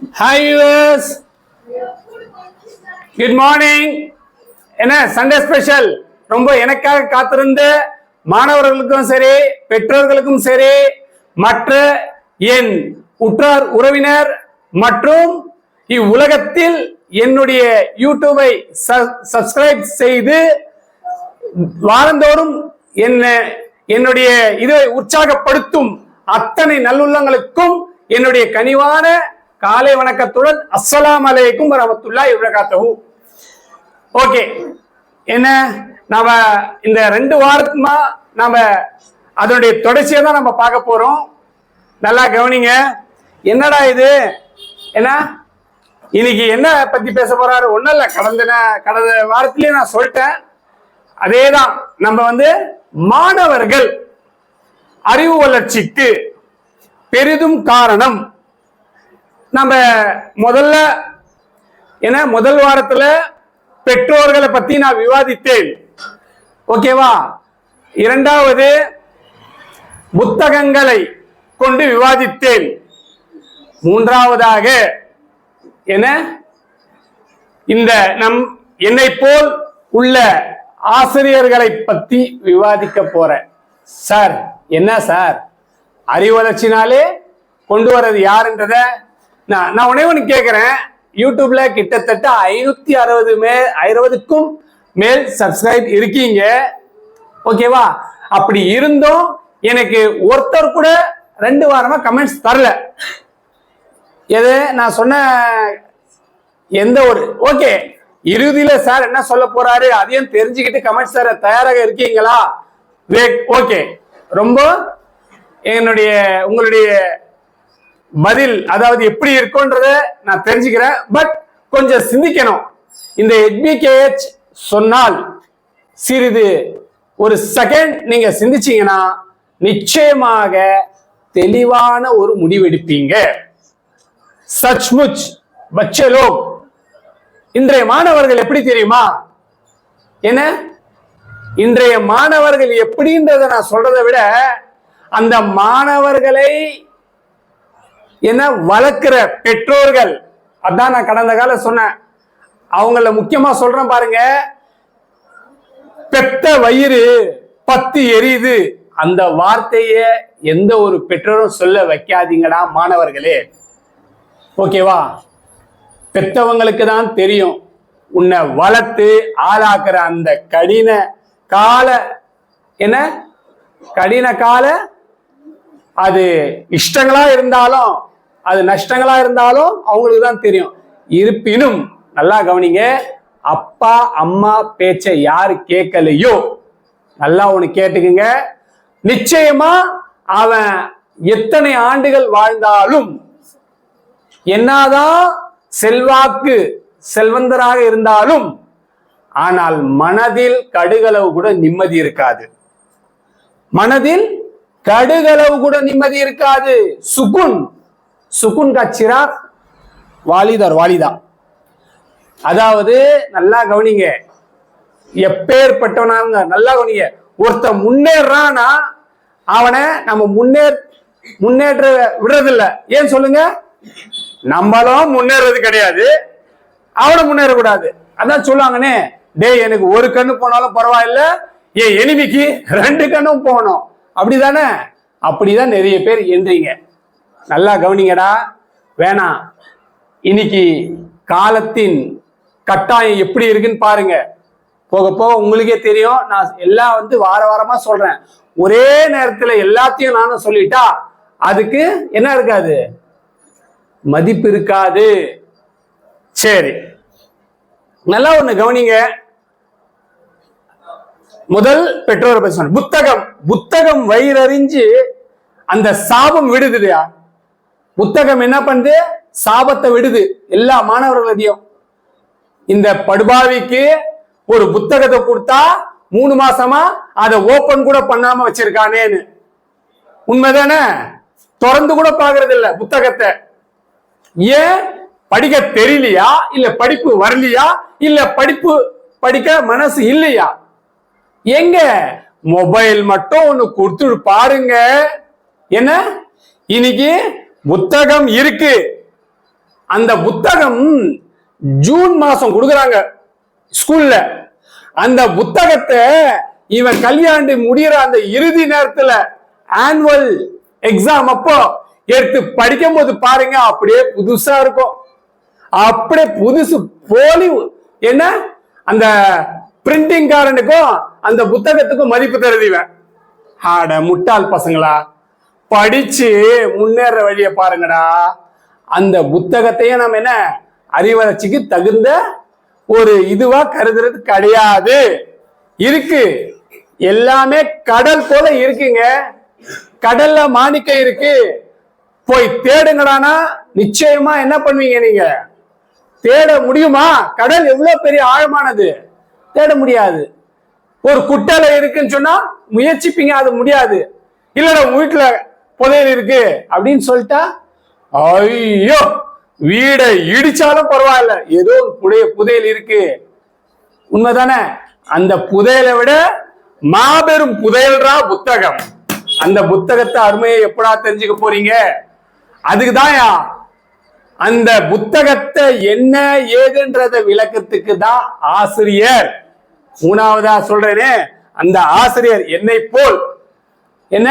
Hi use good morning என்ன Sunday special ரொம்ப எனக்காக காத்திருந்த மாணவர்களுக்கும் சரி பெற்றோர்களுக்கும் சரி மற்ற என் உற்றார் உறவினர் மற்றும் இவ்வுலகத்தில் என்னுடைய யூடியூபை சப்ஸ்கிரைப் செய்து வாரந்தோறும் என்ன என்னுடைய இதை உற்சாகப்படுத்தும் அத்தனை நல்லுள்ளங்களுக்கும் என்னுடைய கனிவான காலை வணக்கத்துடன் அஸ்ஸலாம் அலைக்கும் வரமத்துல்லா இவ்வளகாத்தகு ஓகே. என்ன? நாம இந்த ரெண்டு வாரத்துமா நாம அதனுடைய தொடர்ச்சியை தான் நம்ம பார்க்க போறோம். நல்லா கவனிங்க. என்னடா இது? என்ன? இன்னைக்கு என்ன பத்தி பேச போறாரு? ஒன்றும் இல்லை. கடந்த கடந்த வாரத்திலேயே நான் சொல்லிட்டேன். அதே தான் நம்ம வந்து மாணவர்கள் அறிவு வளர்ச்சிக்கு பெரிதும் காரணம். நம்ம முதல்ல என்ன முதல் வாரத்துல பெற்றோர்களை பற்றி நான் விவாதித்தேன். ஓகேவா? இரண்டாவது புத்தகங்களை கொண்டு விவாதித்தேன். மூன்றாவதாக என்ன இந்த நம் என்னை போல் உள்ள ஆசிரியர்களை பத்தி விவாதிக்க போறேன். சார் என்ன சார்? அறிவளர்ச்சினாலே கொண்டு வர்றது யாருன்றத நான் நான் உடனே ஒன்று கேட்குறேன் யூடியூப்ல கிட்டத்தட்ட ஐநூத்தி அறுபது மே அறுபதுக்கும் மேல் சப்ஸ்கிரைப் இருக்கீங்க. ஓகேவா அப்படி இருந்தும். எனக்கு ஒருத்தர் கூட ரெண்டு வாரமா கமெண்ட்ஸ் தரல. எது? நான் சொன்ன எந்த ஒரு ஓகே இறுதியில சார் என்ன சொல்ல போறாரு? அதையும் தெரிஞ்சுக்கிட்டு கமெண்ட்ஸ் சார் தயாராக இருக்கீங்களா? ஓகே ரொம்ப என்னுடைய உங்களுடைய பதில் அதாவது எப்படி இருக்கும்ன்றத நான் தெரிஞ்சுக்கிறேன். பட் கொஞ்சம் சிந்திக்கணும். இந்த HBKH சொன்னால் சிறிது ஒரு செகண்ட் நீங்க சிந்திச்சீங்கன்னா நிச்சயமாக தெளிவான ஒரு முடிவெடுப்பீங்க. சச்முச் பச்சலோ இன்றைய மாணவர்கள் எப்படி தெரியுமா? என்ன? இன்றைய மாணவர்கள் எப்படின்றத நான் சொல்றதை விட அந்த மாணவர்களை ஏன்னா வளர்க்கிற பெற்றோர்கள்? அதான் நான் கடந்த கால சொன்னேன். அவங்கள முக்கியமா சொல்றேன் பாருங்க. பெத்த வயிறு பத்து எரியுது. அந்த வார்த்தைய எந்த ஒரு பெற்றோரும் சொல்ல வைக்காதீங்கடா மாணவர்களே. ஓகேவா? பெத்தவங்களுக்கு தான் தெரியும். உன்னை வளர்த்து ஆளாக்குற அந்த கடின கால என்ன? கடின கால? அது இஷ்டங்களா இருந்தாலும் அது நஷ்டங்களா இருந்தாலும் அவங்களுக்கு தான் தெரியும். இருப்பினும் நல்லா கவனிங்க அப்பா அம்மா பேச்சை யாரு கேட்கலையோ நல்லா ஒண்ணு கேட்டுக்குங்க. நிச்சயமா அவன் எத்தனை ஆண்டுகள் வாழ்ந்தாலும் என்னதான் செல்வாக்கு செல்வந்தராக இருந்தாலும் ஆனால் மனதில் கடுகளவு கூட நிம்மதி இருக்காது. மனதில் கடுகளவு கூட நிம்மதி இருக்காது. சுகுன் சுகுன் கச்சிரா வாலிதார் வாலிதா. அதாவது நல்லா கவனிங்க. எப்பேற்பட்டவனாங்க நல்லா கவனிங்க. ஒருத்தன் முன்னேறானா அவனை நம்ம முன்னே முன்னேற்ற விடுறதில்ல. ஏன் சொல்லுங்க? நம்மளும் முன்னேறது கிடையாது. அவனை முன்னேறக்கூடாது. அதான் சொல்லுவாங்கன்னே டேய் எனக்கு ஒரு கண்ணு போனாலும் பரவாயில்ல. என் எனிமிக்கு ரெண்டு கண்ணும் போகணும். அப்படிதானே? அப்படிதான் நிறைய பேர் எண்றீங்க நல்லா கவனிங்கடா. வேணாம் இன்னைக்கு காலத்தின் கட்டாயம் எப்படி இருக்குன்னு பாருங்க. போக போக உங்களுக்கே தெரியும். நான் எல்லாம் வந்து வார வாரமா சொல்றேன். ஒரே நேரத்துல எல்லாத்தையும் நானும் சொல்லிட்டா அதுக்கு என்ன இருக்காது? மதிப்பு இருக்காது. சரி. நல்லா ஒண்ணு கவனிங்க. முதல் பெற்றோரை பத்தி சொன்ன புத்தகம். புத்தகம் வயிறறிஞ்சு அந்த சாபம் விடுதுலையா புத்தகம் என்ன பண்ணுது சாபத்தை விடுது. எல்லா மாணவர்களையும். இந்த படுபாவிக்கு ஒரு புத்தகத்தை கொடுத்தா மூணு மாசமா அதை ஓபன் கூட பண்ணாம வச்சிருக்கானேன்னு. உண்மைதானே? திறந்து கூட பாக்குறது இல்ல புத்தகத்தை. ஏன்? படிக்க தெரியலையா? இல்ல படிப்பு வரலையா? இல்ல படிப்பு படிக்க மனசு இல்லையா? எங்க? மொபைல் மட்டும் ஒண்ணு கொடுத்து பாருங்க. என்ன? இன்னைக்கு புத்தகம் இருக்கு. அந்த புத்தகம் ஜூன் மாசம் கொடுக்குறாங்க ஸ்கூல்ல. அந்த புத்தகத்தை இவன் கல்யாண்டு முடிகிற அந்த இறுதி நேரத்துல ஆனுவல் எக்ஸாம் அப்போ எடுத்து படிக்கும் போது பாருங்க அப்படியே புதுசா இருக்கும். அப்படியே புதுசு போலி என்ன? அந்த பிரிண்டிங் காரனுக்கும் அந்த புத்தகத்துக்கும் மதிப்பு தருதிவன் ஆட முட்டாள் பசங்களா? படிச்சு முன்னேற வழியை பாருங்கடா. அந்த புத்தகத்தையும் நம்ம என்ன? அறிவளர்ச்சிக்கு தகுந்த ஒரு இதுவா கருதுறது கிடையாது. இருக்கு. எல்லாமே கடல் போல இருக்குங்க. கடல்ல மாணிக்கம் இருக்கு. போய் தேடுங்கடானா நிச்சயமா என்ன பண்ணுவீங்க நீங்க? தேட முடியுமா? கடல் எவ்வளவு பெரிய ஆழமானது? தேட முடியாது. ஒரு குட்டலை இருக்குன்னு சொன்னா முயற்சிப்பீங்க அது முடியாது. இல்லடா உங்க வீட்டுல புதையல் இருக்கு அப்படின்னு சொல்லிட்டா ஐயோ வீடை இடிச்சாலும் பரவாயில்ல. ஏதோ ஒரு புதைய புதையல் இருக்கு. உண்மைதானே? அந்த புதையலை விட மாபெரும் புதையல்ரா புத்தகம். அந்த புத்தகத்தை அருமையை எப்படா தெரிஞ்சுக்க போறீங்க? அதுக்குதான் அந்த புத்தகத்தை என்ன ஏதுன்றத விளக்கத்துக்கு தான் ஆசிரியர். மூணாவதா சொல்றேனே அந்த ஆசிரியர் என்னை போல். என்ன?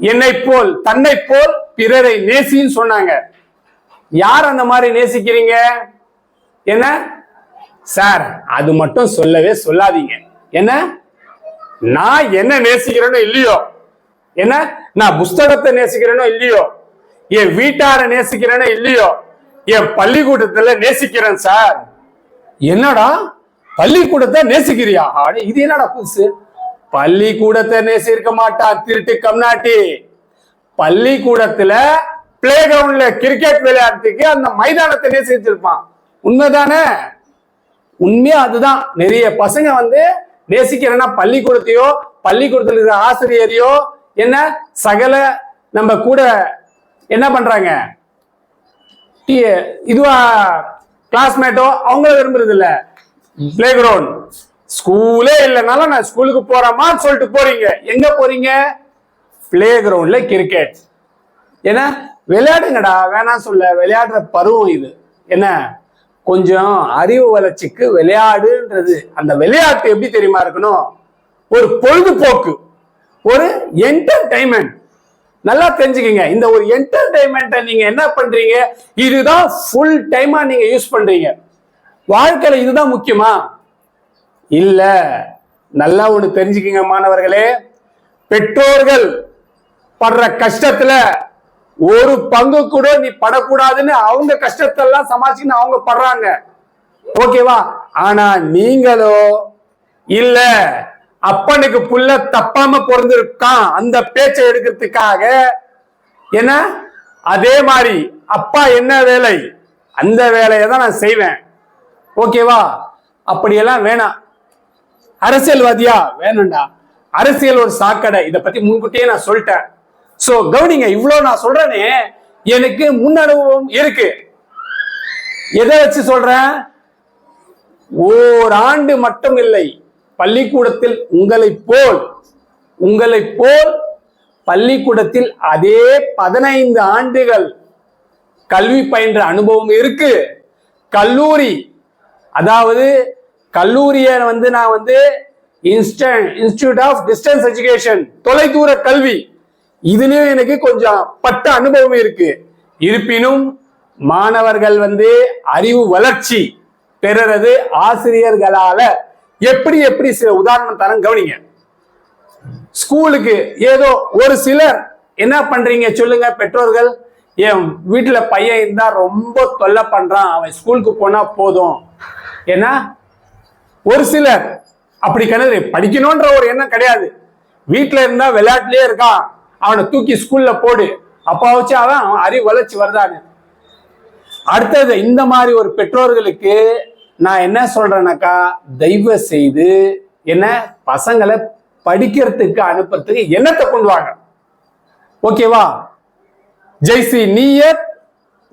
என்னை போல் தன்னை போல் பிறரை நேசின்னு சொன்னாங்க. யார் அந்த மாதிரி நேசிக்கிறீங்க? என்ன? சார் அது மட்டும் சொல்லவே சொல்லாதீங்க. என்ன? நான் என்ன நேசிக்கிறேனோ இல்லையோ? என்ன? நான் புஸ்தகத்தை நேசிக்கிறேனோ இல்லையோ? என் வீட்டார நேசிக்கிறேனோ இல்லையோ? என் பள்ளிக்கூடத்துல நேசிக்கிறேன் சார். என்னடா? பள்ளிக்கூடத்தை நேசிக்கிறியா? இது என்னடா புதுசு? பள்ளிக்கூடத்தை நேசிக்க மாட்டான் திருட்டு கம்நாட்டி. பள்ளிக்கூடத்துல பிளே கிரவுண்ட்ல கிரிக்கெட் விளையாட்டுக்கு அந்த மைதானத்தை நேசிச்சிருப்பான். உண்மைதானே? உண்மையா அதுதான். நிறைய பசங்க வந்து நேசிக்கிறேன்னா பள்ளிக்கூடத்தையோ பள்ளிக்கூடத்தில் இருக்கிற ஆசிரியரையோ என்ன சகல நம்ம கூட என்ன பண்றாங்க? இதுவா கிளாஸ்மேட்டோ அவங்கள விரும்புறது இல்ல பிளே கிரவுண்ட் ஸ்கூலே இல்லைனாலும் நான் ஸ்கூலுக்கு போறேமான்னு சொல்லிட்டு போறீங்க. எங்க போறீங்க? பிளே கிரவுண்ட்ல கிரிக்கெட் ஏன்னா விளையாடுங்கடா. வேணாம் சொல்ல. விளையாடுற பருவம் இது. என்ன? கொஞ்சம் அறிவு வளர்ச்சிக்கு விளையாடுன்றது. அந்த விளையாட்டு எப்படி தெரியுமா இருக்கணும்? ஒரு பொழுதுபோக்கு. ஒரு என்டர்டைன்மெண்ட் நல்லா தெரிஞ்சுக்கங்க. இந்த ஒரு என்டர்டைன்மெண்ட்டை நீங்க என்ன பண்றீங்க? இதுதான் ஃபுல் டைமா நீங்க யூஸ் பண்றீங்க. வாழ்க்கையில இதுதான் முக்கியமா? இல்ல. நல்லா ஒண்ணு தெரிஞ்சுக்கிங்க மாணவர்களே. பெற்றோர்கள் படுற கஷ்டத்துல ஒரு பங்கு கூட நீ படக்கூடாதுன்னு அவங்க கஷ்டத்தெல்லாம் சமாளிச்சுன்னு அவங்க படுறாங்க. ஓகேவா? ஆனா நீங்களோ இல்ல அப்பனுக்கு புள்ள தப்பாம பிறந்திருக்கான் அந்த பேச்சை எடுக்கிறதுக்காக என்ன? அதே மாதிரி அப்பா என்ன வேலை? அந்த வேலையை தான் நான் செய்வேன். ஓகேவா? அப்படியெல்லாம் வேணாம். அரசியல்வாதியா? வேணும்டா. அரசியல் ஒரு சாக்கடை. இதை பத்தி முன்கூட்டியே நான் சொல்லிட்டேன். சோ கவுனிங்க இவ்வளவு நான் சொல்றேனே எனக்கு முன் அனுபவம் இருக்கு. எதை வச்சு சொல்றேன்? ஓராண்டு மட்டும் இல்லை பள்ளிக்கூடத்தில் உங்களைப் போல் உங்களைப் போல் பள்ளிக்கூடத்தில் அதே பதினைந்து ஆண்டுகள் கல்வி பயின்ற அனுபவம் இருக்கு. கல்லூரி அதாவது கல்லூரியை வந்து நான் வந்து இன்ஸ்டன் இன்ஸ்டியூட் ஆஃப் டிஸ்டன்ஸ் எஜுகேஷன் தொலைதூர கல்வி. இதுலயும் எனக்கு கொஞ்சம் பட்ட அனுபவம் இருக்கு. இருப்பினும் மாணவர்கள் வந்து அறிவு வளர்ச்சி பெறுறது ஆசிரியர்களால எப்படி எப்படி சில உதாரணம் தரேன் கவனிங்க. ஸ்கூலுக்கு ஏதோ ஒரு சிலர் என்ன பண்றீங்க சொல்லுங்க பெற்றோர்கள். என் வீட்டுல பையன் இருந்தா ரொம்ப தொல்லை பண்றான். அவன் ஸ்கூலுக்கு போனா போதும். ஏன்னா ஒரு சிலர் அப்படி கிணறு படிக்கணும்ன்ற ஒரு எண்ணம் கிடையாது. வீட்டில் இருந்தா விளையாட்டுலயே இருக்கான். அவனை தூக்கி ஸ்கூல்ல போடு. அப்பா வச்சு அவன் அவன் அறிவு வளர்ச்சி வருதான்னு. அடுத்தது இந்த மாதிரி ஒரு பெற்றோர்களுக்கு நான் என்ன சொல்றேனாக்கா தயவு செய்து என்ன பசங்களை படிக்கிறதுக்கு அனுப்புறதுக்கு என்னத்தை கொண்டு வாங்க. ஓகேவா ஜெய்சி நீயத்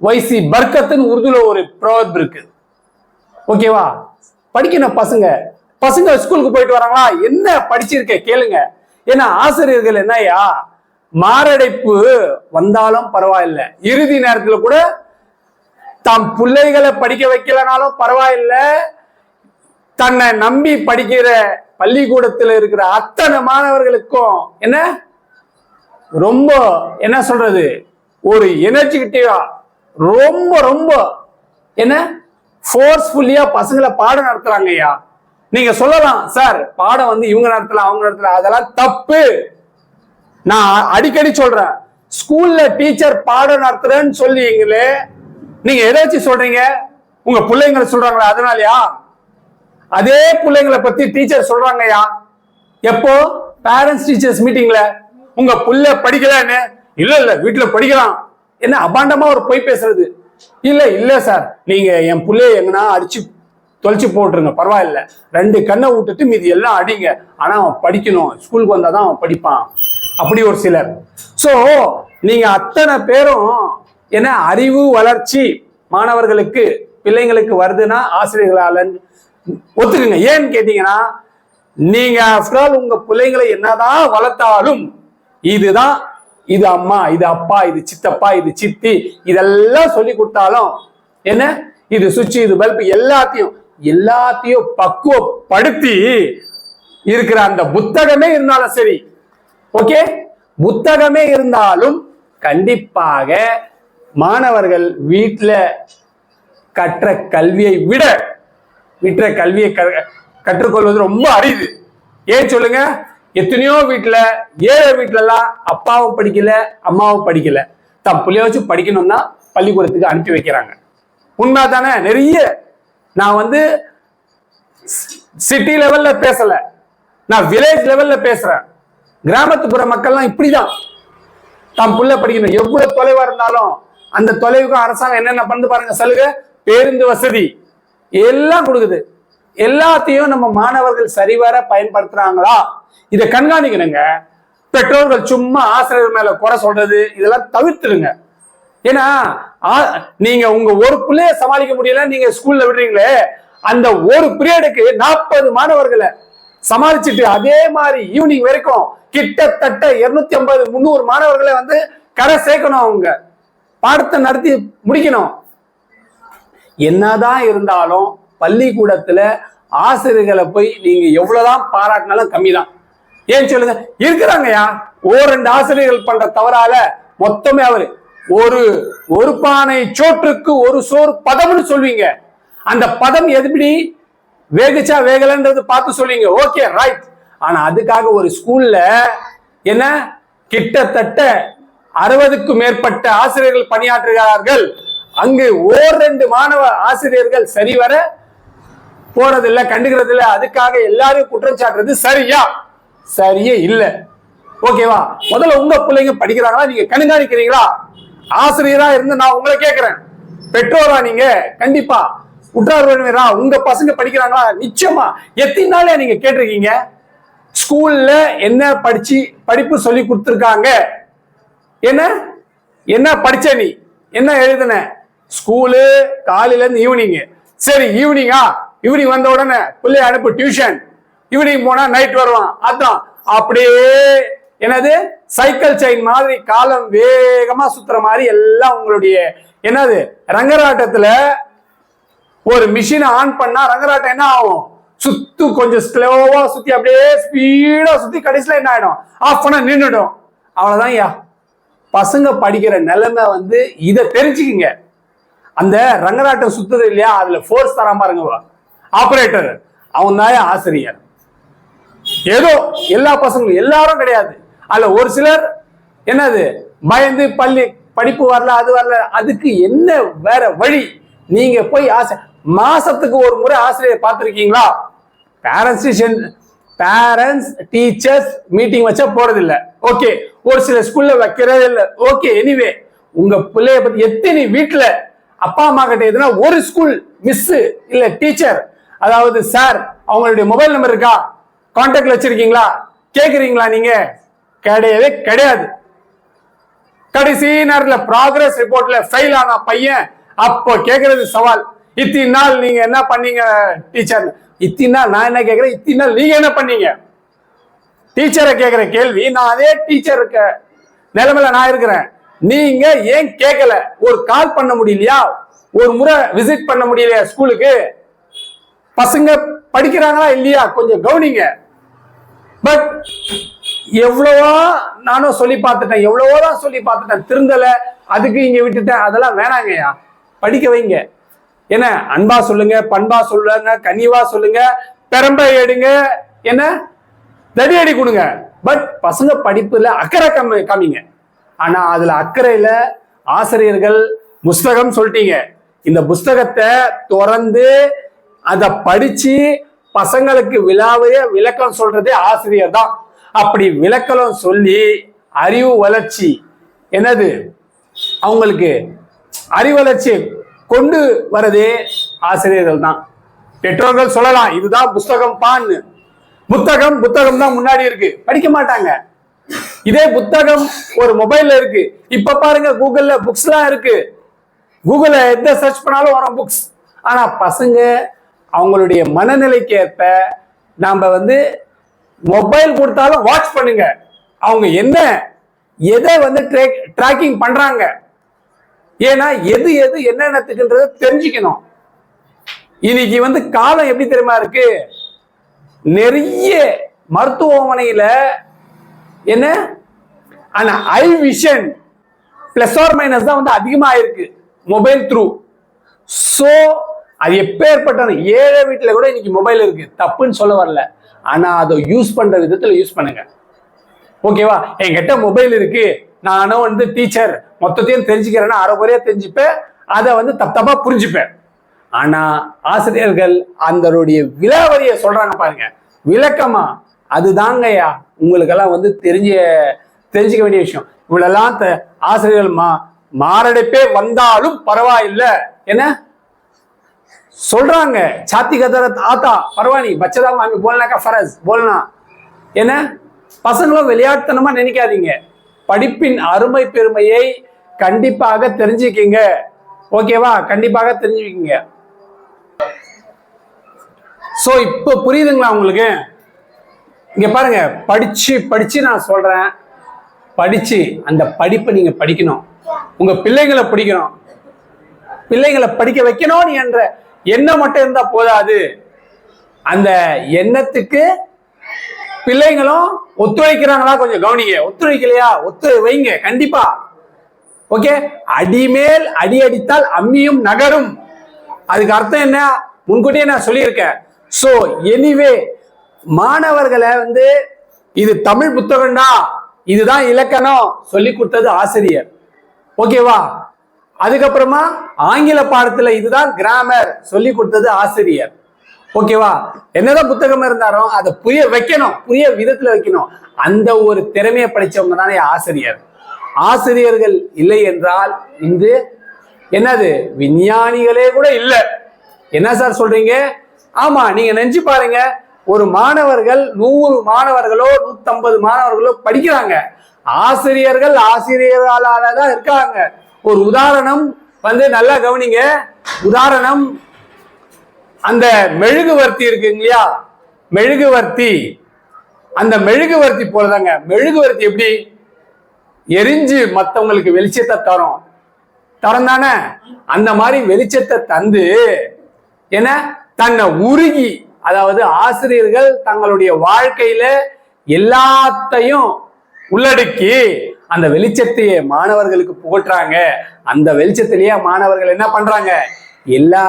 வைசி பர்கத்துன்னு உருதுல ஒரு ப்ரோவர்ப் இருக்கு. ஓகேவா படிக்கணும் பசங்க. பசங்க ஸ்கூலுக்கு போயிட்டு வராங்களா? என்ன படிச்சிருக்க? கேளுங்க. ஏன்னா ஆசிரியர்கள் என்னய்யா? மாரடைப்பு வந்தாலும் பரவாயில்ல. இறுதி நேரத்துல கூட தம் பிள்ளைகளை படிக்க வைக்கலனாலும் பரவாயில்ல. தன்னை நம்பி படிக்கிற பள்ளிக்கூடத்தில் இருக்கிற அத்தனை மாணவர்களுக்கும் என்ன? ரொம்ப என்ன சொல்றது? ஒரு எனர்ஜிட்டிவா ரொம்ப ரொம்ப என்ன? ஃபோர்ஸ்ஃபுல்லியா பசங்களை பாடம் நடத்துறாங்க ஐயா. நீங்க சொல்லலாம் சார் பாடம் வந்து இவங்க நடத்தலாம் அவங்க நடத்தலாம் அதெல்லாம் தப்பு. நான் அடிக்கடி சொல்றேன் ஸ்கூல்ல டீச்சர் பாடம் நடத்துறேன்னு சொல்லிங்களே நீங்க எதாச்சும் சொல்றீங்க? உங்க பிள்ளைங்களை சொல்றாங்களா அதனாலயா? அதே பிள்ளைங்களை பத்தி டீச்சர் சொல்றாங்கய்யா எப்போ? பேரண்ட்ஸ் டீச்சர்ஸ் மீட்டிங்ல உங்க புள்ள படிக்கலன்னு? இல்ல இல்ல வீட்டுல படிக்கலாம். என்ன அபாண்டமா ஒரு பொய் பேசுறது. இல்ல இல்ல சார். நீங்க என் பிள்ளைய எங்கன்னா அடிச்சு தொலைச்சு போட்டுருங்க பரவாயில்ல. ரெண்டு கண்ணை விட்டுட்டு மீதி எல்லாம் அடிங்க. ஆனா அவன் படிக்கணும். ஸ்கூலுக்கு வந்தாதான் அவன் படிப்பான். அப்படி ஒரு சிலர். ஸோ நீங்க அத்தனை பேரும் என்ன அறிவு வளர்ச்சி மாணவர்களுக்கு பிள்ளைங்களுக்கு வருதுன்னா ஆசிரியர்களால ஒத்துக்குங்க. ஏன்னு கேட்டீங்கன்னா நீங்க ஆஃப்டர் ஆல் உங்க பிள்ளைங்களை என்னதான் வளர்த்தாலும் இதுதான் இது அம்மா இது அப்பா இது சித்தப்பா இது சித்தி இதெல்லாம் சொல்லி கொடுத்தாலும் என்ன? இது சுவிட்ச் இது பல்ப் எல்லாத்தையும் எல்லாத்தையும் பக்குவப்படுத்தி இருக்கிற அந்த புத்தகமே இருந்தாலும் சரி ஓகே? புத்தகமே இருந்தாலும் கண்டிப்பாக மாணவர்கள் வீட்டில் கற்ற கல்வியை விட விற்ற கல்வியை க- கற்றுக்கொள்வது ரொம்ப அரிது. ஏன் சொல்லுங்க? எத்தனையோ வீட்டுல ஏழை வீட்டுல எல்லாம் அப்பாவும் படிக்கல அம்மாவும் படிக்கல. தன் பிள்ளைய வச்சு படிக்கணும்னா பள்ளிக்கூடத்துக்கு அனுப்பி வைக்கிறாங்க. உண்மை தானே நிறைய. நான் வந்து சிட்டி லெவல்ல பேசல. நான் வில்லேஜ் லெவல்ல பேசுறேன். கிராமத்துப்புற மக்கள்லாம் இப்படிதான். தான் புள்ள படிக்கணும். எவ்வளவு தொலைவா இருந்தாலும் அந்த தொலைவுக்கும் அரசாங்கம் என்னென்ன பண்ணு பாருங்க சலுகை பேருந்து வசதி. எல்லாம் கொடுக்குது. எல்லாத்தையும் நம்ம மாணவர்கள் சரிவர பயன்படுத்துறாங்களா? இதை கண்காணிக்கணுங்க. பெற்றோர்கள் சும்மா ஆசிரியர் மேல குறை சொல்றது இதெல்லாம் தவிர்த்துடுங்க. ஏன்னா நீங்க உங்க ஒரு பிள்ளைய சமாளிக்க முடியல நீங்க ஸ்கூல்ல விடுறீங்களே அந்த ஒரு பீரியடுக்கு நாற்பது மாணவர்களை சமாளிச்சுட்டு அதே மாதிரி ஈவினிங் வரைக்கும் கிட்டத்தட்ட இருநூத்தி ஐம்பது முந்நூறு மாணவர்களை வந்து கரை சேர்க்கணும் அவங்க. பாடத்தை நடத்தி முடிக்கணும். என்னதான் இருந்தாலும் பள்ளிக்கூடத்துல ஆசிரியர்களை போய் நீங்க எவ்வளவுதான் பாராட்டினாலும் கம்மி தான் ஏன் சொல்லுங்க இருக்கிறாங்கய்யா. ஓ ரெண்டு ஆசிரியர்கள் பண்ற தவறால மொத்தமே அவரு. ஒரு ஒரு பானை சோற்றுக்கு ஒரு சோறு பதம்னு சொல்வீங்க. அந்த பதம் எப்படி வேகுச்சா வேகலன்றது பார்த்து சொல்லுவீங்க ஓகே ரைட் ஆனா அதுக்காக ஒரு ஸ்கூல்ல என்ன? கிட்டத்தட்ட அறுபதுக்கும் மேற்பட்ட ஆசிரியர்கள் பணியாற்றுகிறார்கள். அங்கு ஓர் ரெண்டு மாணவ ஆசிரியர்கள் சரிவர போறதில்லை கண்டுகிறது இல்லை அதுக்காக எல்லாரும் குற்றம் சாட்டுறது சரியா? சரியே இல்லை. ஓகேவா முதல்ல உங்க பிள்ளைங்க படிக்கிறாங்களா? நீங்க கண்காணிக்கிறீங்களா ஆசிரியரா இருந்து நான் உங்களை கேட்கிறேன் பெற்றோரா நீங்க? கண்டிப்பா. உற்றார் உங்க பசங்க படிக்கிறாங்களா? நிச்சயமா. எத்தனை நாளே நீங்க கேட்டிருக்கீங்க? ஸ்கூல்ல என்ன படிச்சு படிப்பு சொல்லி கொடுத்துருக்காங்க? என்ன? என்ன படிச்ச நீ? என்ன எழுதுன? ஸ்கூலு காலையில இருந்து ஈவினிங் சரி ஈவினிங்கா ஈவினிங் வந்த உடனே பிள்ளைய அனுப்பு டியூஷன் ஈவினிங் போனா நைட் வருவான். அதான். அப்படியே என்னது? சைக்கிள் செயின் மாதிரி காலம் வேகமா சுத்துற மாதிரி எல்லாம் உங்களுடைய என்னது? ரங்கராட்டத்துல ஒரு மிஷினை ஆன் பண்ணா ரங்கராட்டம் என்ன ஆகும்? சுத்து கொஞ்சம் ஸ்லோவா சுத்தி அப்படியே ஸ்பீடா சுத்தி கடைசியில என்ன ஆயிடும்? ஆஃப் பண்ண நின்றுடும் அவ்வளவுதான் ஐயா. பசங்க படிக்கிற நிலைமை வந்து இதை தெரிஞ்சுக்குங்க. அந்த ரங்கராட்டம் சுத்துது இல்லையா? அதுல ஃபோர்ஸ் தராம பாருங்க ஆபரேட்டர் அவன் தான் ஆசிரியர். ஏதோ எல்லா பசங்களும் எல்லாரும் கிடையாது. அல்ல ஒரு சிலர் என்னது பயந்து பள்ளி படிப்பு வரல அது வரல அதுக்கு என்ன வேற வழி? நீங்க போய் ஆசை மாசத்துக்கு ஒரு முறை ஆசிரியர் பார்த்துருக்கீங்களா? பேரண்ட்ஸ் பேரண்ட்ஸ் டீச்சர்ஸ் மீட்டிங் வச்சா போறது இல்ல ஓகே ஒரு சில ஸ்கூல்ல வைக்கிறதே இல்ல. ஓகே எனிவே உங்க பிள்ளைய பத்தி எத்தனை வீட்டுல அப்பா அம்மா கிட்ட எதுனா ஒரு ஸ்கூல் மிஸ் இல்ல டீச்சர் அதாவது சார் அவங்களுடைய மொபைல் நம்பர் இருக்கா? கான்டாக்ட்ல வச்சிருக்கீங்களா? கேக்குறீங்களா நீங்க? கிடையவே கிடையாது. கடைசி நேரத்தில் ப்ராக்ரஸ் ரிப்போர்ட்ல ஃபெயில் ஆன பையன் அப்போ கேட்கறது சவால். இத்தனை நாள் நீங்க என்ன பண்ணீங்க டீச்சர் இத்தனை நாள் நான் என்ன கேட்கறேன் இத்தனை நாள் நீங்க என்ன பண்ணீங்க? டீச்சரை கேட்குற கேள்வி நான் அதே இருக்க நிலைமையில நான் இருக்கிறேன். நீங்க ஏன் கேட்கல ஒரு கால் பண்ண முடியலையா? ஒரு முறை விசிட் பண்ண முடியலையா ஸ்கூலுக்கு பசங்க படிக்கிறாங்களா இல்லையா? கொஞ்சம் கவனிங்க. பட் எவ்வளவோ நானும் சொல்லி பார்த்துட்டேன் எவ்வளவோ தான் சொல்லி பார்த்துட்டேன் திருந்தல அதுக்கு இங்க விட்டுட்டேன் அதெல்லாம் வேணாங்கய்யா. படிக்க வைங்க. என்ன அன்பா சொல்லுங்க பண்பா சொல்லுங்க கனிவா சொல்லுங்க பெரம்பை எடுங்க என்ன? தடி அடி கொடுங்க. பட் பசங்க படிப்புல அக்கறை கம்மி காமிங்க. ஆனா அதுல அக்கறையில ஆசிரியர்கள் புஸ்தகம் சொல்லிட்டீங்க. இந்த புஸ்தகத்தை திறந்து அதை படிச்சு பசங்களுக்கு விழாவையே விளக்கம் சொல்றதே ஆசிரியர் தான். அப்படி விளக்கலம் சொல்லி அறிவு வளர்ச்சி என்னது? அவங்களுக்கு அறிவு வளர்ச்சி கொண்டு வரதே ஆசிரியர்கள் தான். பெற்றோர்கள் சொல்லலாம் இதுதான் புஸ்தகம் பான்னு. புத்தகம் புத்தகம் தான் முன்னாடி இருக்கு. படிக்க மாட்டாங்க. இதே புத்தகம் ஒரு மொபைல்ல இருக்கு. இப்ப பாருங்க கூகுள்ல புக்ஸ்லாம் இருக்கு. கூகுள்ல எந்த சர்ச் பண்ணாலும் வரும் புக்ஸ் ஆனா பசங்க அவங்களுடைய மனநிலைக்கு ஏற்ப நாம் வந்து மொபைல் கொடுத்தாலும் வாட்ச் பண்ணுங்க. அவங்க என்ன எதை வந்து ட்ராக்கிங் பண்றாங்க? ஏன்னா எது எது என்னென்னத்துக்குன்றத தெரிஞ்சுக்கணும். இன்னைக்கு வந்து காலம் எப்படி தெரியுமா இருக்கு? நிறைய மருத்துவமனையில என்ன? ஆனா eye vision plus or minus தான் வந்து அதிகமாக இருக்கு. மொபைல் த்ரூ ஸோ அது எப்பேற்பட்ட ஏழை வீட்டில் கூட இன்னைக்கு மொபைல் இருக்கு. தப்புன்னு சொல்ல வரல. ஆனா அதை யூஸ் பண்ற விதத்துல யூஸ் பண்ணுங்க. ஓகேவா என்கிட்ட மொபைல் இருக்கு. நானும் வந்து டீச்சர் மொத்தத்தையும் தெரிஞ்சுக்கிறேன்னா அரை குறையா தெரிஞ்சுப்பேன். அதை வந்து தப்பு தப்பா புரிஞ்சுப்பேன். ஆனா ஆசிரியர்கள் அந்தருடைய விலாவரியை சொல்றாங்க பாருங்க. விளக்கமா? அதுதாங்கய்யா. உங்களுக்கெல்லாம் வந்து தெரிஞ்ச தெரிஞ்சுக்க வேண்டிய விஷயம். இவ்வளெல்லாம் த- ஆசிரியர்கள் மா மாரடைப்பே வந்தாலும் பரவாயில்லை. என்ன? சொல்றாங்க சாத்தி கதரத் ஆத்தா பரவானி பச்சதா மாமி போல்னாக்கா ஃபரஸ் போல்னா. என்ன? பசங்களும் விளையாட்டுத்தனமா நினைக்காதீங்க. படிப்பின் அருமை பெருமையை கண்டிப்பாக தெரிஞ்சுக்கீங்க. ஓகேவா? கண்டிப்பாக தெரிஞ்சுக்கீங்க. சோ இப்போ புரியுதுங்களா உங்களுக்கு? இங்க பாருங்க படிச்சு படிச்சு நான் சொல்றேன். படிச்சு அந்த படிப்பை நீங்க படிக்கணும். உங்க பிள்ளைங்களை பிடிக்கணும். பிள்ளைங்களை படிக்க வைக்கணும் நீ என்ற எண்ணம் மட்டும் இருந்தா போதாது. அந்த எண்ணத்துக்கு பிள்ளைங்களும் ஒத்துழைக்கிறாங்களா கொஞ்சம் கவனிங்க. ஒத்துழைக்கலையா? ஒத்து வைங்க கண்டிப்பா. ஓகே? அடிமேல் அடி அடித்தால் அம்மியும் நகரும். அதுக்கு அர்த்தம் என்ன? முன்கூட்டியே நான் சொல்லியிருக்கேன். சோ எனிவே மாணவர்களை வந்து இது தமிழ் புத்தகம்டா. இதுதான் இலக்கணம். சொல்லி கொடுத்தது ஆசிரியர். ஓகேவா? அதுக்கப்புறமா ஆங்கில பாடத்துல இதுதான் கிராமர் சொல்லி கொடுத்தது ஆசிரியர். ஓகேவா? என்னதான் புத்தகம் இருந்தாலும் அதை புரிய வைக்கணும் புரிய விதத்துல வைக்கணும். அந்த ஒரு திறமையை படிச்சவங்க தானே ஆசிரியர். ஆசிரியர்கள் இல்லை என்றால் இன்று என்னது? விஞ்ஞானிகளே கூட இல்லை. என்ன சார் சொல்றீங்க? ஆமா நீங்க நெஞ்சு பாருங்க. ஒரு மாணவர்கள் நூறு மாணவர்களோ நூத்தம்பது மாணவர்களோ படிக்கிறாங்க. ஆசிரியர்கள் ஆசிரியர்களால தான் இருக்காங்க. ஒரு உதாரணம் வந்து நல்லா கவனிங்க. உதாரணம் அந்த மெழுகுவர்த்தி இருக்கு இல்லையா? மெழுகுவர்த்தி அந்த மெழுகுவர்த்தி போலதாங்க. மெழுகுவர்த்தி எப்படி? எரிஞ்சு மற்றவங்களுக்கு வெளிச்சத்தை தரும். தரம் தானே? அந்த மாதிரி வெளிச்சத்தை தந்து என தன்னை உருகி அதாவது ஆசிரியர்கள் தங்களுடைய வாழ்க்கையில எல்லாத்தையும் உள்ளடக்கி அந்த வெளிச்சத்தையே மாணவர்களுக்கு புகட்டுறாங்க. அந்த வெளிச்சத்திலேயே மாணவர்கள் என்ன பண்றாங்க? எல்லா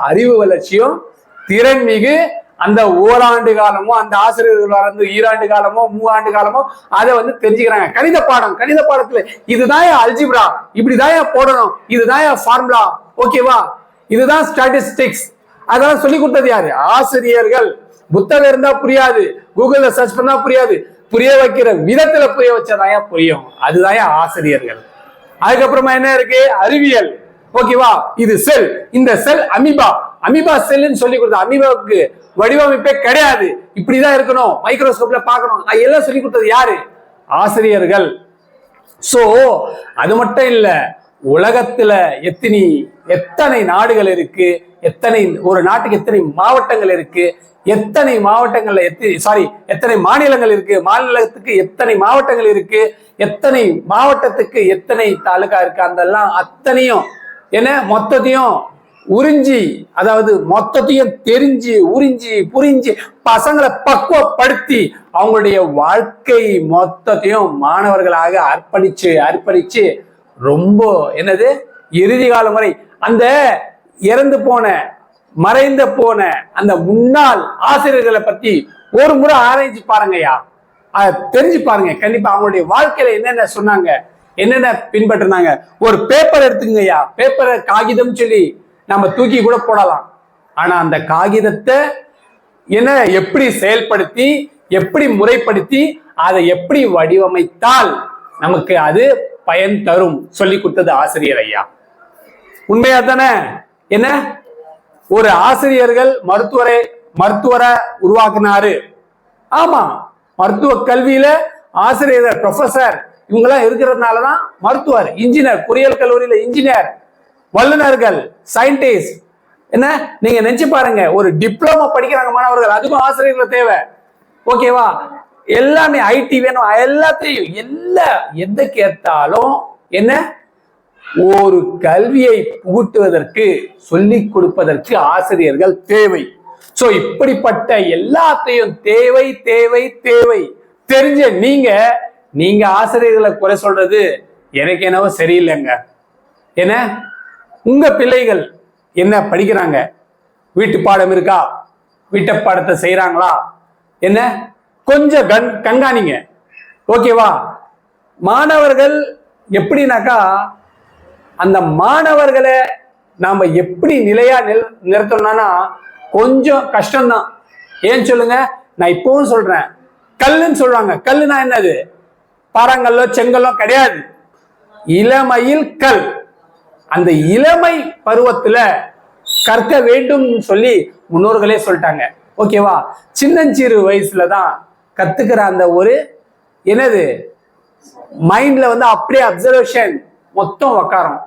அறிவு வளர்ச்சியும் திறன் மிகு அந்த ஓராண்டு காலமோ அந்த ஆசிரியர்கள் வளர்ந்து ஈராண்டு காலமோ மூவாண்டு காலமோ அதை வந்து தெரிஞ்சுக்கிறாங்க. கணித பாடம் கணித பாடத்துல இதுதான் அல்ஜிப்ரா? இப்படிதான் போடணும்? இதுதான் ஃபார்முலா? ஓகேவா? இதுதான் ஸ்டாட்டிஸ்டிக்ஸ். அதெல்லாம் சொல்லி கொடுத்தது யாரு? ஆசிரியர்கள். புத்தகம் இருந்தா புரியாது. கூகுள்ல சர்ச் பண்ணா புரியாது. புரிய வைக்கிற விதத்துல புரிய வச்சதாயா புரியும். அதுதாயா ஆசிரியர்கள். அதுக்கப்புறமா என்ன இருக்கு? அறிவியல். ஓகேவா இது செல். இந்த செல் அமீபா. அமீபா செல்லுன்னு சொல்லி கொடுத்த அமீபாவுக்கு வடிவமைப்பே கிடையாது. இப்படிதான் இருக்கணும். மைக்ரோஸ்கோப்ல பார்க்கணும். அது எல்லாம் சொல்லி கொடுத்தது யாரு? ஆசிரியர்கள். சோ அது மட்டும் இல்லை. உலகத்துல எத்தனை எத்தனை நாடுகள் இருக்கு? எத்தனை ஒரு நாட்டுக்கு எத்தனை மாவட்டங்கள் இருக்கு? எத்தனை மாவட்டங்கள்ல எத்தனை சாரி எத்தனை மாநிலங்கள் இருக்கு? மாநிலத்துக்கு எத்தனை மாவட்டங்கள் இருக்கு? எத்தனை மாவட்டத்துக்கு எத்தனை தாலுகா இருக்கு? அதெல்லாம் அத்தனையும் என்ன மொத்தத்தையும் உறிஞ்சி அதாவது மொத்தத்தையும் தெரிஞ்சு உறிஞ்சி புரிஞ்சு பசங்களை பக்குவப்படுத்தி அவங்களுடைய வாழ்க்கை மொத்தத்தையும் மாணவர்களாக அர்ப்பணிச்சு அர்ப்பணிச்சு ரொம்ப என்னது? இறுதி காலம் வரை அந்த இறந்து போன மறைந்த போன அந்த முன்னாள் ஆசிரியர்களை பத்தி ஒரு முறை ஆராய்ச்சி பாருங்கய்யா. அதை தெரிஞ்சு பாருங்க. கண்டிப்பா அவங்களுடைய வாழ்க்கையில என்னென்ன சொன்னாங்க என்னென்ன பின்பற்றினாங்க. ஒரு பேப்பர் எடுத்துங்கய்யா பேப்பரை காகிதம் சொல்லி நம்ம தூக்கி கூட போடலாம். ஆனா அந்த காகிதத்தை என்ன எப்படி செயல்படுத்தி எப்படி முறைப்படுத்தி அதை எப்படி வடிவமைத்தால் நமக்கு அது பயன் தரும் சொல்லி கொடுத்தது ஆசிரியர் ஐயா. உண்மையா தானே என்ன? ஒரு ஆசிரியர்கள் மருத்துவரை மருத்துவரை உருவாக்குனாரு. ஆமா மருத்துவ கல்வியில ஆசிரியர் ப்ரொஃபசர் இவங்கெல்லாம் இருக்கிறதுனால தான் மருத்துவர் இன்ஜினியர் பொறியியல் கல்லூரியில இன்ஜினியர் வல்லுநர்கள் சயின்டிஸ்ட் என்ன? நீங்க நினைச்சு பாருங்க ஒரு டிப்ளமோ படிக்கிறாங்க மாணவர்கள் அதுக்கும் ஆசிரியர்கள் தேவை. ஓகேவா எல்லாமே ஐடி வேணும் எல்லாத்தையும் எல்லா எதை கேட்டாலும் என்ன? ஒரு கல்வியை புகுட்டுவதற்கு சொல்லிக் கொடுப்பதற்கு ஆசிரியர்கள் தேவை. சோ இப்படிப்பட்ட எல்லாத்தையும் தேவை தேவை தேவை. தெரிஞ்ச நீங்க நீங்க ஆசிரியர்களை குறை சொல்றது எனக்கு என்னவோ சரியில்லைங்க. என்ன? உங்க பிள்ளைகள் என்ன படிக்கிறாங்க? வீட்டு பாடம் இருக்கா? வீட்டு பாடத்தை செய்யறாங்களா என்ன? கொஞ்சம் கண் கண்காணிங்க. ஓகேவா? மாணவர்கள் எப்படின்னாக்கா அந்த மாணவர்களை நாம் எப்படி நிலையா நில் நிறுத்தணும்னா கொஞ்சம் கஷ்டம்தான். ஏன் சொல்லுங்க? நான் இப்பவும் சொல்றேன். கல்லுன்னு சொல்றாங்க கல்லுனா என்னது? பாறாங்கல்லோ செங்கல்லோ கிடையாது. இளமையில் கல். அந்த இளமை பருவத்துல கற்க வேண்டும் சொல்லி முன்னோர்களே சொல்லிட்டாங்க. ஓகேவா? சின்னஞ்சிறு வயசுல தான் கத்துக்கிற அந்த ஒரு என்னது மைண்ட்ல வந்து அப்படியே அப்சர்வேஷன் மொத்தம் உக்காரும்.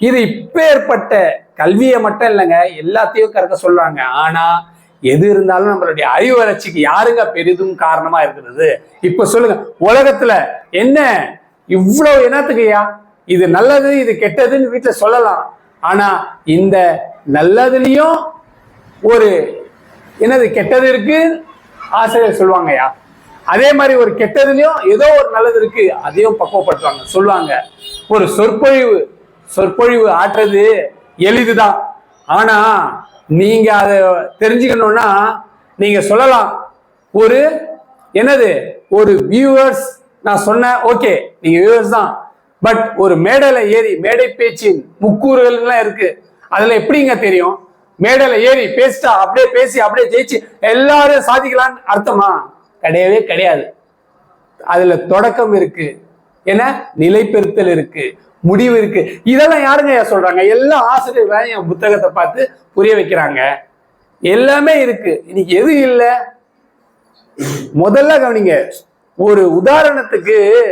இது இப்பேற்பட்ட கல்வியை மட்டும் இல்லைங்க எல்லாத்தையும் கறக்க சொல்றாங்க ஆனா எது இருந்தாலும் நம்மளுடைய அறிவு வளர்ச்சிக்கு யாருங்க பெரிதும் காரணமா இருக்கிறது? இப்ப சொல்லுங்க உலகத்துல என்ன? இவ்வளவு என்னத்துக்குயா இது நல்லது இது கெட்டதுன்னு வீட்டுல சொல்லலாம். ஆனா இந்த நல்லதுலயும் ஒரு என்னது கெட்டது இருக்கு ஆசிரியர் சொல்லுவாங்கய்யா அதே மாதிரி ஒரு கெட்டதுலையும் ஏதோ ஒரு நல்லது இருக்கு அதையும் பக்குவப்படுத்துவாங்க. சொல்லுவாங்க. ஒரு சொற்பொழிவு சொற்பொழிவு ஆற்றுறது எளிதுதான். ஆனா நீங்க அதை தெரிஞ்சுக்கணும்னா நீங்க சொல்லலாம். ஒரு என்னது? ஒரு வியூவர்ஸ் நான் சொன்னேன் ஓகே நீங்க வியூவர்ஸ் தான். பட் ஒரு மேடையில ஏறி மேடை பேச்சின் முக்கூறுகள்லாம் இருக்கு. அதுல எப்படிங்க தெரியும்? மேடையில ஏறி பேசிட்டா அப்படியே பேசி அப்படியே ஜெயிச்சு எல்லாரும் சாதிக்கலாம்னு அர்த்தமா? கிடையவே கிடையாது. அதுல தொடக்கம் இருக்கு. ஏன்னா நிலைப்பெறுத்தல் இருக்கு. முடிவு இருக்கு. இதெல்லாம் யாருங்க சொல்றாங்க? எல்லா ஆசிரியர் என் புத்தகத்தை பார்த்து புரிய வைக்கிறாங்க. எல்லாமே இருக்கு. இன்னைக்கு எது இல்லை? முதல்ல கவனிங்க. ஒரு உதாரணத்துக்கு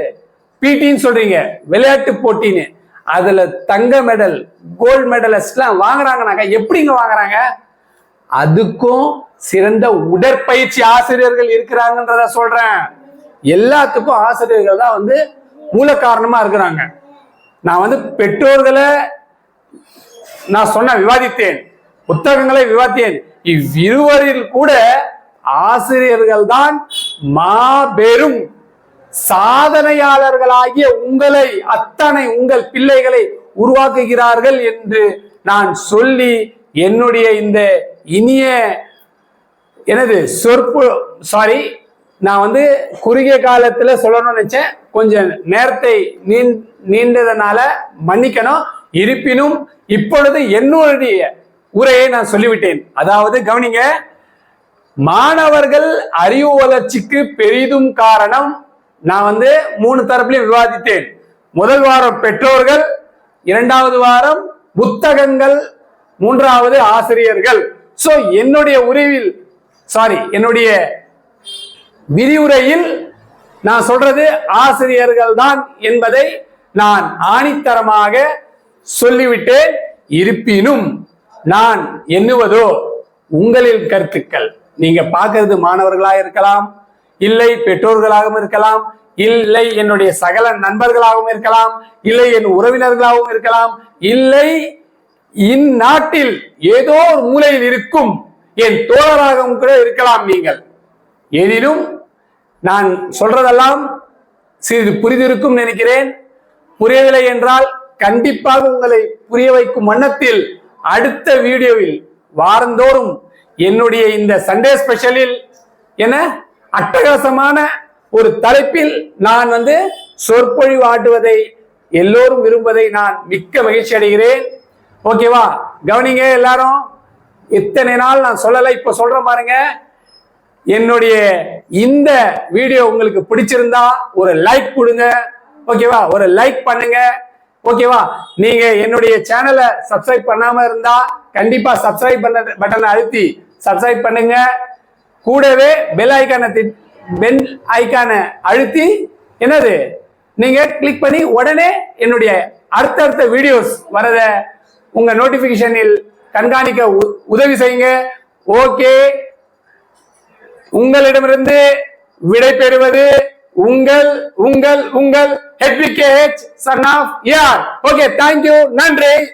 பிடின்னு சொல்றீங்க. விளையாட்டு போட்டின்னு. அதுல தங்க மெடல் கோல்டு மெடலிஸ்ட்லாம் வாங்குறாங்கனாக்கா எப்படிங்க வாங்குறாங்க? அதுக்கும் சிறந்த உடற்பயிற்சி ஆசிரியர்கள் இருக்கிறாங்கன்றத சொல்றேன். எல்லாத்துக்கும் ஆசிரியர்கள் தான் வந்து மூல காரணமா இருக்கிறாங்க. நான் வந்து பெற்றோர்களை நான் சொன்ன விவாதித்தேன் புத்தகங்களை விவாதித்தேன். இவ்விருவரில் கூட ஆசிரியர்கள் தான் மாபெரும் சாதனையாளர்களாகிய உங்களை அத்தனை உங்கள் பிள்ளைகளை உருவாக்குகிறார்கள் என்று நான் சொல்லி என்னுடைய இந்த இனிய எனது சொற்பு சாரி நான் வந்து குறுகிய காலத்துல சொல்லணும்னு நினைச்சேன். கொஞ்சம் நேரத்தை நீண் நீண்டதனால மன்னிக்கணும். இருப்பினும் இப்பொழுது என்னுடைய உரையை நான் சொல்லிவிட்டேன். அதாவது கவனிங்க மாணவர்கள் அறிவு வளர்ச்சிக்கு பெரிதும் காரணம் நான் வந்து மூணு தரப்புலையும் விவாதித்தேன். முதல் வாரம் பெற்றோர்கள் இரண்டாவது வாரம் புத்தகங்கள் மூன்றாவது ஆசிரியர்கள். சோ என்னுடைய உரைவில் சாரி என்னுடைய விரிவுரையில் நான் சொல்றது ஆசிரியர்கள் தான் என்பதை நான் ஆணித்தரமாக சொல்லிவிட்டேன். இருப்பினும் நான் எண்ணுவதோ உங்களின் கருத்துக்கள். நீங்க பார்க்கறது மாணவர்களா இருக்கலாம் இல்லை பெற்றோர்களாகவும் இருக்கலாம் இல்லை என்னுடைய சகல நண்பர்களாகவும் இருக்கலாம் இல்லை என் உறவினர்களாகவும் இருக்கலாம் இல்லை இந்நாட்டில் ஏதோ ஒரு மூலையில் இருக்கும் என் தோழராகவும் கூட இருக்கலாம் நீங்கள். எனினும் நான் சொல்றதெல்லாம் சிறிது புரிந்திருக்கும் நினைக்கிறேன். புரியவில்லை என்றால் கண்டிப்பாக உங்களை புரிய வைக்கும் வண்ணத்தில் அடுத்த வீடியோவில் வாரந்தோறும் என்னுடைய இந்த சண்டே ஸ்பெஷலில் என அட்டகாசமான ஒரு தலைப்பில் நான் வந்து சொற்பொழிவு ஆட்டுவதை எல்லோரும் விரும்புவதை நான் மிக்க மகிழ்ச்சி அடைகிறேன். ஓகேவா கவனிங்க எல்லாரும். இத்தனை நாள் நான் சொல்லலை இப்ப சொல்றேன் பாருங்க. என்னுடைய இந்த வீடியோ உங்களுக்கு பிடிச்சிருந்தா ஒரு லைக் கொடுங்க. ஓகேவா ஒரு லைக் பண்ணுங்க. ஓகேவா நீங்க என்னுடைய சேனலை சப்ஸ்கிரைப் பண்ணாம இருந்தா கண்டிப்பா சப்ஸ்கிரைப் பண்ண பட்டனை அழுத்தி சப்ஸ்கிரைப் பண்ணுங்க. கூடவே பெல் ஐக்கானை பெல் ஐக்கானை அழுத்தி என்னது? நீங்க கிளிக் பண்ணி உடனே என்னுடைய அடுத்தடுத்த வீடியோஸ் வரத உங்க நோட்டிபிகேஷனில் கண்காணிக்க உ- உதவி செய்யுங்க. ஓகே. உங்களிடமிருந்து விடை பெறுவது உங்கள் உங்கள் உங்கள் ஹெட்விகேட் சன் ஆஃப் யார் ஓகே தேங்க்யூ நன்றி.